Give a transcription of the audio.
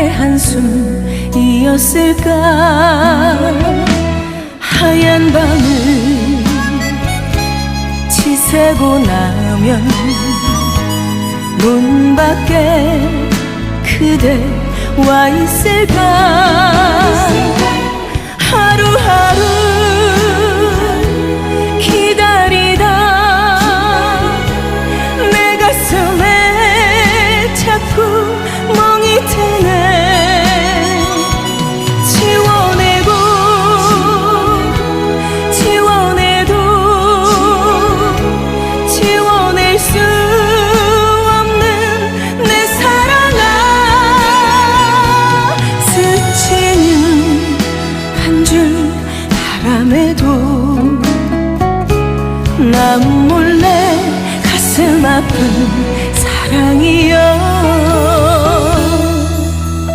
한숨이었을까? 하얀 밤을 지새고 나면 문 밖에 그대 와 있을까 바람에도 나 몰래 가슴 아픈